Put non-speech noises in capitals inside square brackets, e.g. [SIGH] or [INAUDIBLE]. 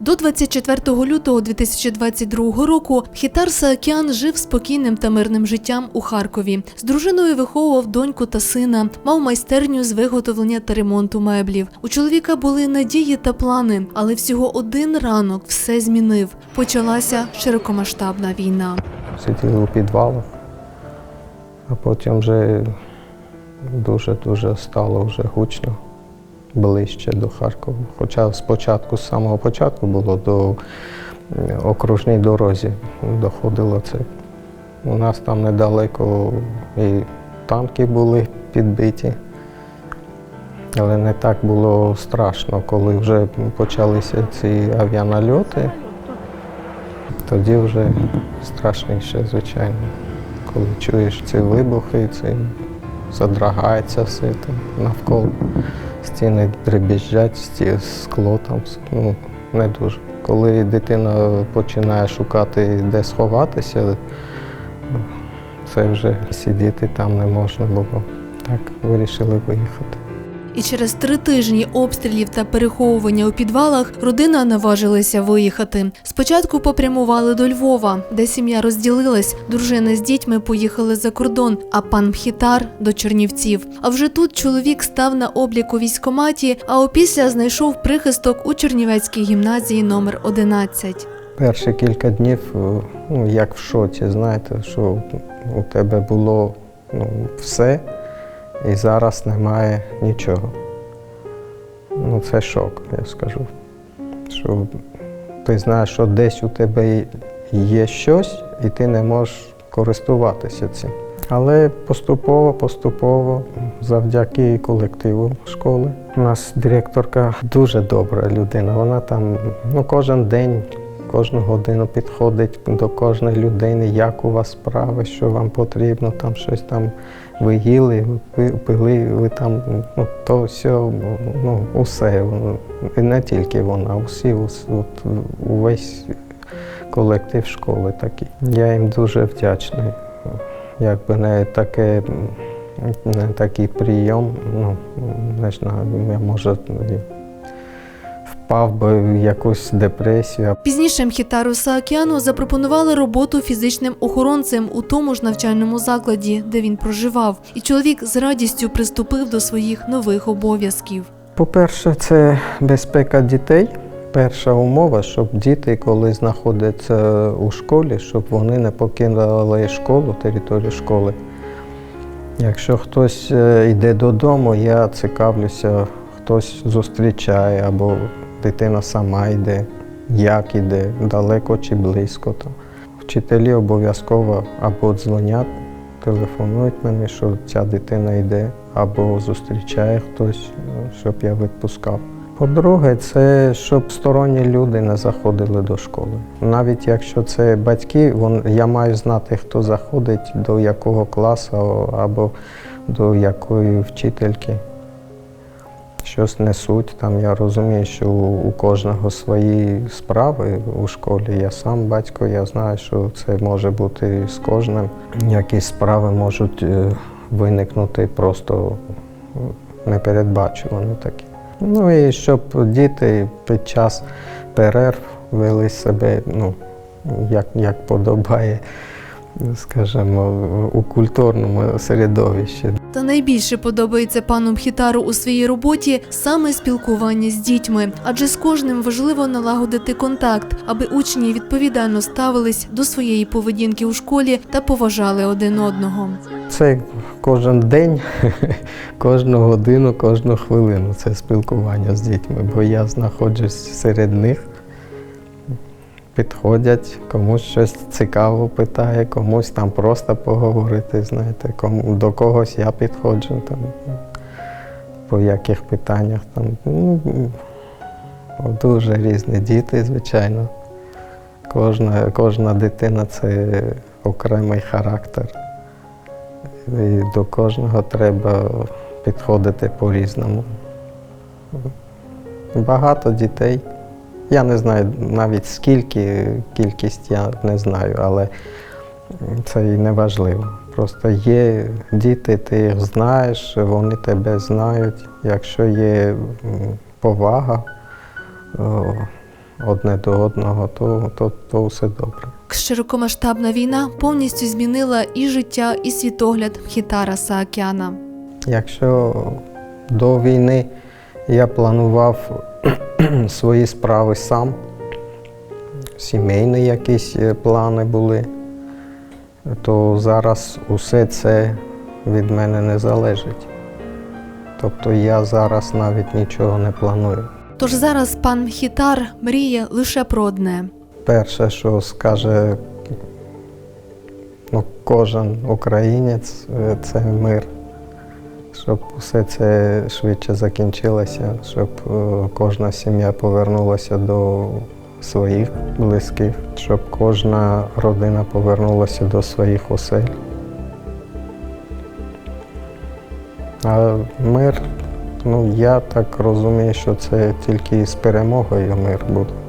До 24 лютого 2022 року Хітар Саакян жив спокійним та мирним життям у Харкові. З дружиною виховував доньку та сина, мав майстерню з виготовлення та ремонту меблів. У чоловіка були надії та плани, але всього один ранок все змінив. Почалася широкомасштабна війна. сиділи у підвалах, а потім вже дуже-дуже стало вже гучно ближче до Харкова. Хоча спочатку, з самого початку було до окружній дорозі доходило це. У нас там недалеко і танки були підбиті, але не так було страшно, коли вже почалися ці авіанальоти. Тоді вже страшніше, звичайно. Коли чуєш ці вибухи, це задрагається все навколо. Стіни дребіжать, сті- скло там, ну, не дуже. Коли дитина починає шукати, де сховатися, це вже сидіти там не можна було. Так вирішили виїхати. І через три тижні обстрілів та переховування у підвалах родина наважилася виїхати. Спочатку попрямували до Львова, де сім'я розділилась. Дружина з дітьми поїхали за кордон, а пан Мхітар до Чернівців. А вже тут чоловік став на облік у військкоматі, а опісля знайшов прихисток у Чернівецькій гімназії номер 11. Перші кілька днів, е, ну, як в шоці, знаєте, що у тебе було ну, все, і зараз немає нічого. Ну, це шок, я скажу. Що ти знаєш, що десь у тебе є щось, і ти не можеш користуватися цим. Але поступово, поступово, завдяки колективу школи. У нас директорка дуже добра людина. Вона там ну, кожен день, кожну годину підходить до кожної людини, як у вас справи, що вам потрібно, там щось там ви їли, ви пили, ви там, ну, то все, ну, усе. І не тільки вона, усі, ус- от, увесь колектив школи такий. Я їм дуже вдячний. Якби не таке, такий прийом, ну, не знаю, я може впав би в якусь депресію. Пізніше Мхітару Саакяну запропонували роботу фізичним охоронцем у тому ж навчальному закладі, де він проживав, і чоловік з радістю приступив до своїх нових обов'язків. По-перше, це безпека дітей. Перша умова, щоб діти, коли знаходяться у школі, щоб вони не покинули школу, територію школи. Якщо хтось е, йде додому, я цікавлюся, хтось зустрічає або дитина сама йде, як йде, далеко чи близько. Там. Вчителі обов'язково або дзвонять, телефонують мені, що ця дитина йде, або зустрічає хтось, щоб я відпускав. По-друге, це щоб сторонні люди не заходили до школи. Навіть якщо це батьки, вон, я маю знати, хто заходить до якого класу або до якої вчительки. Щось несуть. Там я розумію, що у кожного свої справи у школі. Я сам батько, я знаю, що це може бути з кожним. Якісь справи можуть е, виникнути просто непередбачувані такі. Ну і щоб діти під час перерв вели себе, ну, як, як подобає, скажімо, у культурному середовищі. Та найбільше подобається пану Мхітару у своїй роботі саме спілкування з дітьми, адже з кожним важливо налагодити контакт, аби учні відповідально ставились до своєї поведінки у школі та поважали один одного. Це кожен день, [LAUGHS] кожну годину, кожну хвилину це спілкування з дітьми, бо я знаходжусь серед них. Підходять, комусь щось цікаво питає, комусь там просто поговорити, знаєте, кому, до когось я підходжу там, по яких питаннях там. Ну, дуже різні діти, звичайно. Кожна, кожна дитина це окремий характер. І до кожного треба підходити по-різному. Багато дітей. Я не знаю навіть скільки, кількість я не знаю, але це і не важливо. Просто є діти, ти їх знаєш, вони тебе знають. Якщо є повага, одне до одного, то, то, то все добре. Широкомасштабна війна повністю змінила і життя, і світогляд Хітара Саакяна. Якщо до війни я планував [CLEARS THROAT] свої справи сам, сімейні якісь е, плани були, то зараз усе це від мене не залежить. Тобто я зараз навіть нічого не планую. Тож зараз пан Хітар мріє лише про одне. Перше, що скаже ну, кожен українець, е, це мир. Щоб все це швидше закінчилося, щоб е, кожна сім'я повернулася до своїх близьких, щоб кожна родина повернулася до своїх осель. А мир, ну я так розумію, що це тільки з перемогою мир буде.